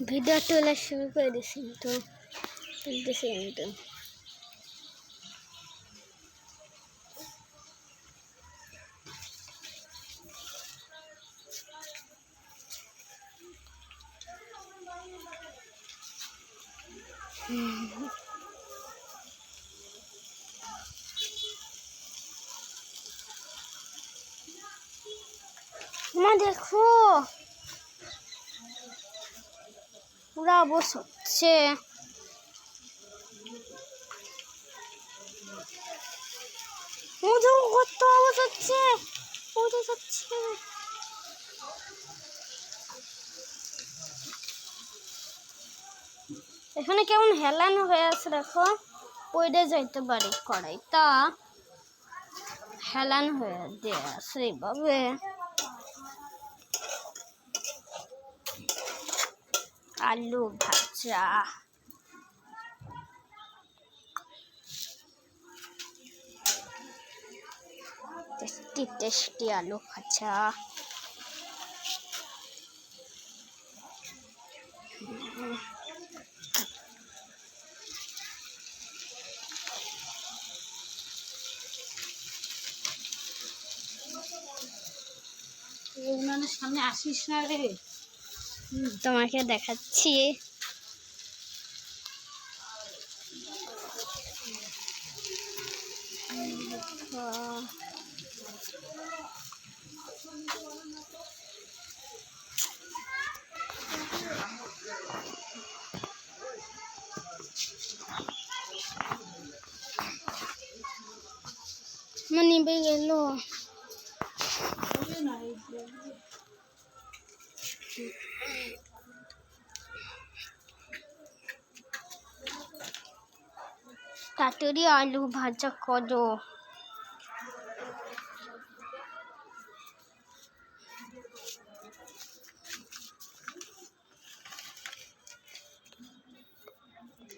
Video তোলা শুরু করে দিয়েছি তো তুলতেছি কিন্তু মা দেখো। পুরা বস হচ্ছে। মধু কত আওয়াজ হচ্ছে? এখানে কেমন হেলানো হয়ে আছে দেখো? পড়ে যাইতে পারি, কড়াইটা হেলান হয়ে দিয়ে আছে আলু ভাজা। টেস্টি টেস্টি আলু ভাজা। সামনে আসিস না রে। তোমাকে দেখাচ্ছি নিবে গেল তাড়াতাড়ি আলু ভাজা করো।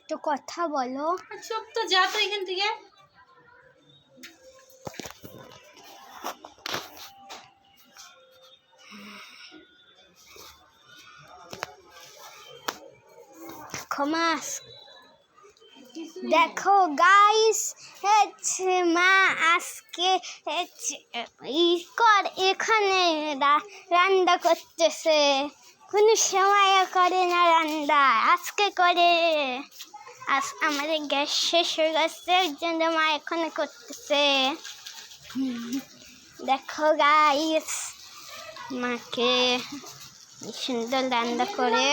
তো কথা বলো। চুপ তো যা তো এখান থেকে। ক্ষমাস দেখো গাইস মা আজকে ই কর, এখানে রান্না করতেছে। কোনো সময় করে না রান্না, আজকে করে। আজ আমাদের গ্যাস শেষ হয়ে গেছে ওই জন্য মা এখানে করতেছে। দেখো গাইস মাকে সুন্দর রান্না করে।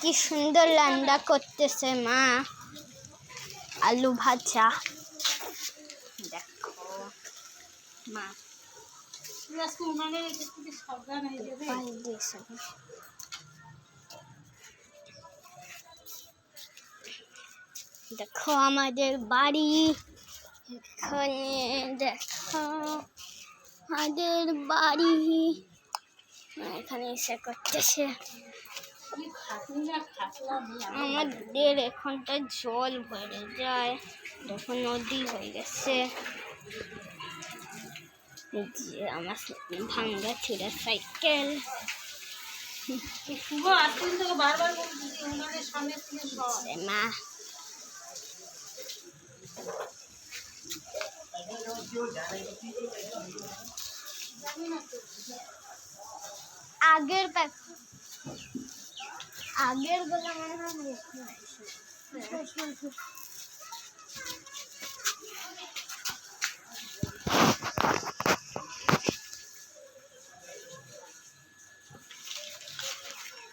কি সুন্দর রান্না করতেছে মা। আলু ভাজা। দেখো। মা। দেখো আমাদের বাড়ি। এখানে দেখো। আমাদের বাড়ি। এখানে এসে করতেছে। আমাদের এখানটা জল ভরে যায় দেখো নদী হয়ে গেছে। আমার ভাঙ্গা ছিঁড়া সাইকেল। বারবার আগের আগের মনে হয়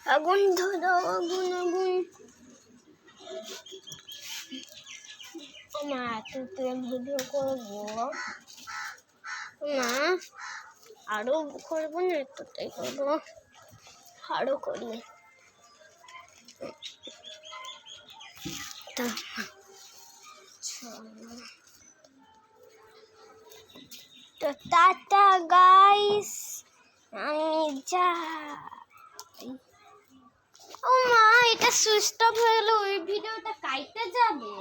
আগুন ধরো আগুন আগুন। মা তুই ভিডিও করব। না। আরও করব না এতটাই করব। আরও করি। তা টাটা গাইস আমি যাই। ও মা, এটা সুইচ অফ হয়ে গেল ওই ভিডিওটা কাইতে যাবে?